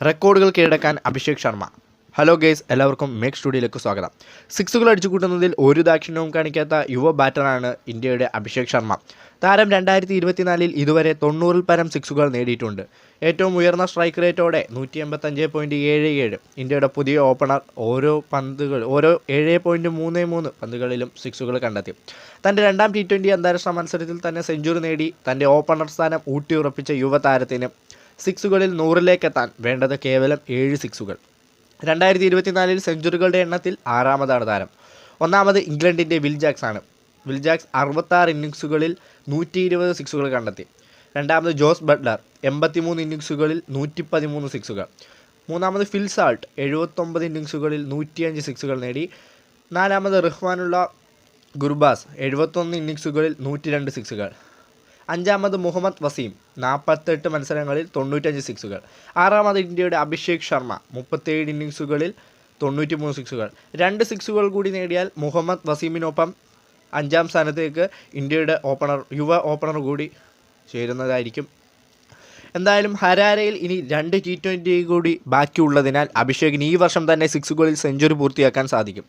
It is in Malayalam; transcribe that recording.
റെക്കോർഡുകൾ കീഴടക്കാൻ അഭിഷേക് ശർമ്മ. ഹലോ ഗേസ് എല്ലാവർക്കും മേക്ക് സ്റ്റുഡിയോയിലേക്ക് സ്വാഗതം. സിക്സുകൾ അടിച്ചു കൂട്ടുന്നതിൽ ഒരു ദാക്ഷിണ്യവും കാണിക്കാത്ത യുവ ബാറ്ററാണ് ഇന്ത്യയുടെ അഭിഷേക് ശർമ്മ. താരം രണ്ടായിരത്തി ഇരുപത്തിനാലിൽ ഇതുവരെ തൊണ്ണൂറിൽ പരം സിക്സുകൾ നേടിയിട്ടുണ്ട്. ഏറ്റവും ഉയർന്ന സ്ട്രൈക്ക് റേറ്റോടെ നൂറ്റി എൺപത്തഞ്ച് പോയിന്റ് ഏഴ് ഏഴ് ഇന്ത്യയുടെ പുതിയ ഓപ്പണർ ഓരോ പന്തുകൾ ഓരോ ഏഴ് പോയിന്റ് മൂന്ന് മൂന്ന് പന്തുകളിലും സിക്സുകൾ കണ്ടെത്തി. തന്റെ രണ്ടാം ടി ട്വന്റി അന്താരാഷ്ട്ര മത്സരത്തിൽ തന്നെ സെഞ്ചുറി നേടി തന്റെ ഓപ്പണർ സ്ഥാനം ഊട്ടിയുറപ്പിച്ച യുവതാരത്തിന് സിക്സുകളിൽ നൂറിലേക്കെത്താൻ വേണ്ടത് കേവലം ഏഴ് സിക്സുകൾ. രണ്ടായിരത്തി ഇരുപത്തിനാലിൽ സെഞ്ചുറികളുടെ എണ്ണത്തിൽ ആറാമതാണ് താരം. ഒന്നാമത് ഇംഗ്ലണ്ടിന്റെ വിൽ ജാക്സ് ആണ് വിൽ ജാക്സ് അറുപത്താറ് ഇന്നിങ്സുകളിൽ നൂറ്റി ഇരുപത് സിക്സുകൾ കണ്ടെത്തി. രണ്ടാമത് ജോസ് ബട്ട്ലർ എൺപത്തിമൂന്ന് ഇന്നിങ്സുകളിൽ നൂറ്റി പതിമൂന്ന് സിക്സുകൾ. മൂന്നാമത് ഫിൽ സാൾട്ട് എഴുപത്തൊമ്പത് ഇന്നിങ്സുകളിൽ നൂറ്റിയഞ്ച് സിക്സുകൾ നേടി. നാലാമത് റഹ്മാനുള്ള ഗുർബാസ് എഴുപത്തൊന്ന് ഇന്നിങ്സുകളിൽ നൂറ്റി രണ്ട് സിക്സുകൾ. അഞ്ചാമത് മുഹമ്മദ് വസീം നാൽപ്പത്തെട്ട് മത്സരങ്ങളിൽ തൊണ്ണൂറ്റഞ്ച് സിക്സുകൾ ആറാമത് ഇന്ത്യയുടെ അഭിഷേക് ശർമ്മ മുപ്പത്തേഴ് ഇന്നിങ്സുകളിൽ തൊണ്ണൂറ്റി മൂന്ന് സിക്സുകൾ രണ്ട് സിക്സുകൾ കൂടി നേടിയാൽ മുഹമ്മദ് വസീമിനൊപ്പം അഞ്ചാം സ്ഥാനത്തേക്ക് ഇന്ത്യയുടെ ഓപ്പണർ യുവ ഓപ്പണർ കൂടി ചേരുന്നതായിരിക്കും. എന്തായാലും ഹരാരയിൽ ഇനി രണ്ട് ടി ട്വന്റി കൂടി ബാക്കിയുള്ളതിനാൽ അഭിഷേകിന് ഈ വർഷം തന്നെ സിക്സുകളിൽ സെഞ്ചുറി പൂർത്തിയാക്കാൻ സാധിക്കും.